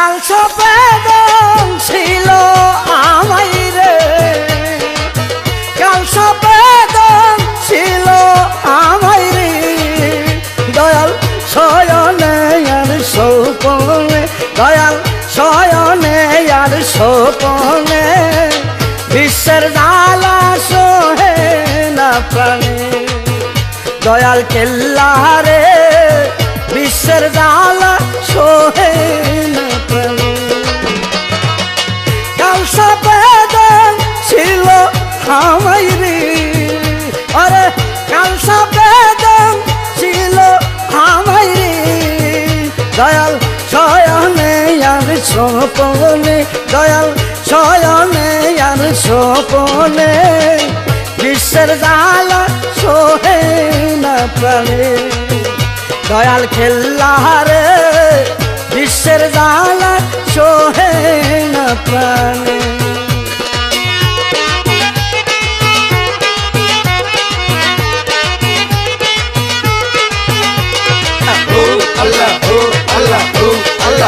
লালস ছিল আমাই রে। কালস ছিল দয়াল দয়াল বিশ্বের জালা সহে না দয়াল কেল্লা রে, বিশ্বের জালা সোহে না দয়াল শয়নে সপনে দয়াল শয়নে আর সপনে বিশ্বের জালা সোহে না প্রাণে। দয়াল বিশ্বের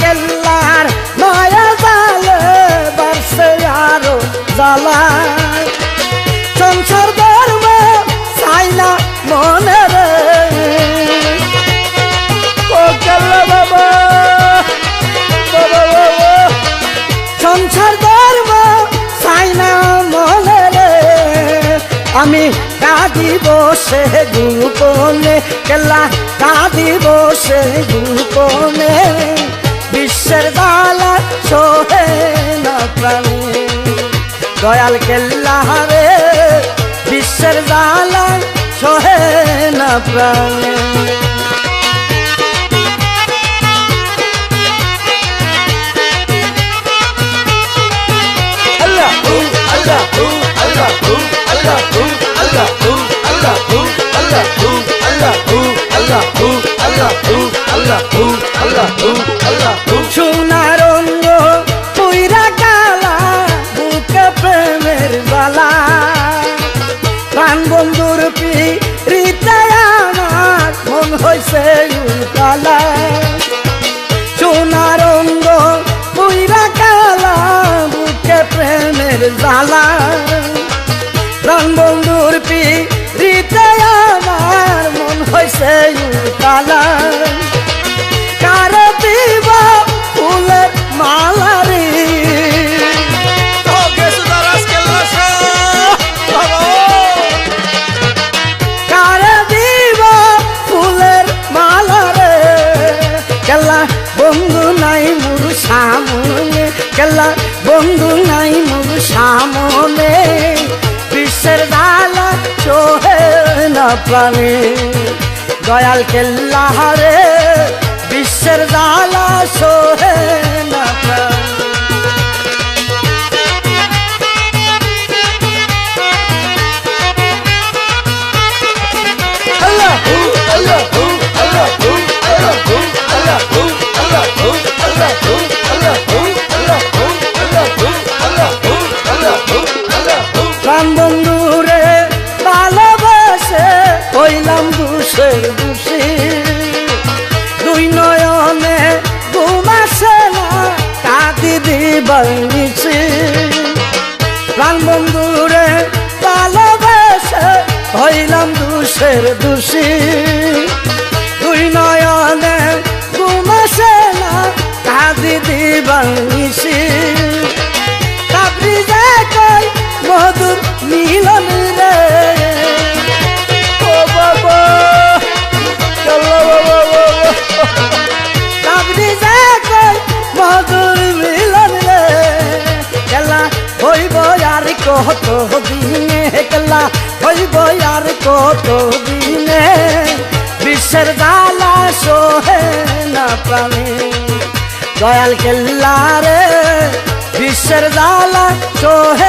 কেল্লার মায়া জালে বারসে আরও জ্বালা সংসার ধর্ম চাই না মনে রে। ও কেল্লা বাবা সংসার ধর্ম চাই না মনে রে। আমি কাঁদি বসে গোপনে, কেল্লা কাঁদি বসে গোপনে। বিশ্বের দালা সোহে না প্রাণে দয়াল কেল্লা রে বিশ্বের জালা সোহে না প্রাণে সোনার অঙ্গ পুইরা কালা বুকে প্রেমের বালা প্রাণ বন্ধুর পি রীতায় আমার মন অঙ্গ পুইরা কালা বুকে প্রেমের জালা প্রাণ বন্ধুর পি রীতায় আমার মন হয়েছে উতালা কার দিব ফুলের মালা প্রাণে। দয়াল কেল্লা রে বিশ্বের দালা সোহে প্রাণে নিচে। প্রাণ বন্ধুরে ভালোবাসে হইলাম দুষের দুষি। দুই নয়নে ঘুমাসে না কাঁদি দিবার হইব আর কত দিনে? বিশ্বের গালা সোহে না প্রাণে। দয়াল কেল্লা রে বিশ্বের গালা সোহে